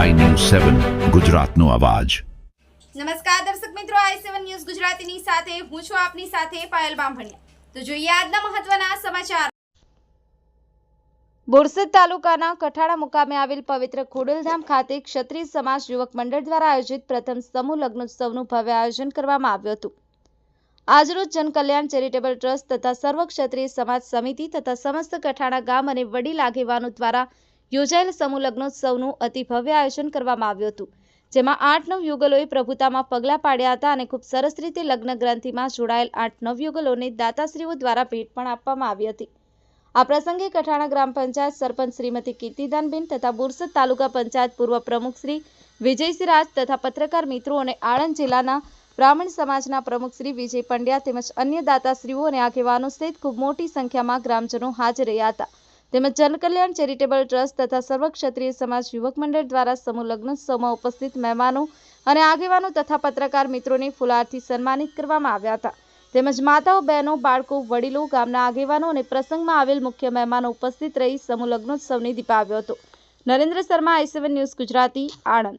સેવન ગુજરાતનો અવાજ. નમસ્કાર દર્શક મિત્રો આઈ સેવન ન્યૂઝ ગુજરાતીની સાથે હું છું આપની સાથે પાયલ બામભણિયા. તો જોઈએ આજના મહત્વના સમાચાર. બોરસદ તાલુકાના કઠાળા મુકામે આવેલ પવિત્ર ખોડલધામ ખાતે ક્ષત્રિય સમાજ યુવક મંડળ દ્વારા આયોજિત પ્રથમ સમૂહ લગ્નોત્સવનું ભવ્ય આયોજન કરવામાં આવ્યું હતું. આજરોજ જનકલ્યાણ ચેરિટેબલ ટ્રસ્ટ તથા સર્વ ક્ષત્રિય સમાજ સમિતિ તથા સમસ્ત કઠાણા ગામ અને વડીલ આગેવાનો દ્વારા યોજાયેલ સમૂહ લગ્નોત્સવનું અતિ ભવ્ય આયોજન કરવામાં આવ્યું હતું, જેમાં આઠ નવ યુગલોએ પ્રભુતામાં પગલાં પાડ્યા હતા અને ખૂબ સરસ રીતે લગ્ન ગ્રંથિમાં જોડાયેલ આઠ નવ યુગલોને દાતાશ્રીઓ દ્વારા ભેટ પણ આપવામાં આવી હતી. આ પ્રસંગે કઠાણા ગ્રામ પંચાયત સરપંચ શ્રીમતી કીર્તિદાનબેન તથા બુરસદ તાલુકા પંચાયત પૂર્વ પ્રમુખ શ્રી વિજયસિંહ રાજ તથા પત્રકાર મિત્રો અને આણંદ જિલ્લાના બ્રાહ્મણ સમાજના પ્રમુખ શ્રી વિજય પંડ્યા તેમજ અન્ય દાતાશ્રીઓ અને આગેવાનો સહિત ખૂબ મોટી સંખ્યામાં ગ્રામજનો હાજર રહ્યા હતા. તેમજ જનકલ્યાણ ચેરિટેબલ ટ્રસ્ટ તથા સર્વ ક્ષત્રિય સમાજ યુવક મંડળ દ્વારા સમૂહ લગ્નોત્સવમાં ઉપસ્થિત મહેમાનો અને આગેવાનો તથા પત્રકાર મિત્રોને ફુલારથી સન્માનિત કરવામાં આવ્યા હતા. તેમજ માતાઓ, બહેનો, બાળકો, વડીલો, ગામના આગેવાનો અને પ્રસંગમાં આવેલ મુખ્ય મહેમાનો ઉપસ્થિત રહી સમૂહ લગ્નોત્સવને દીપાવ્યો હતો. Narendra Sharma, I news Gujarati, Anand.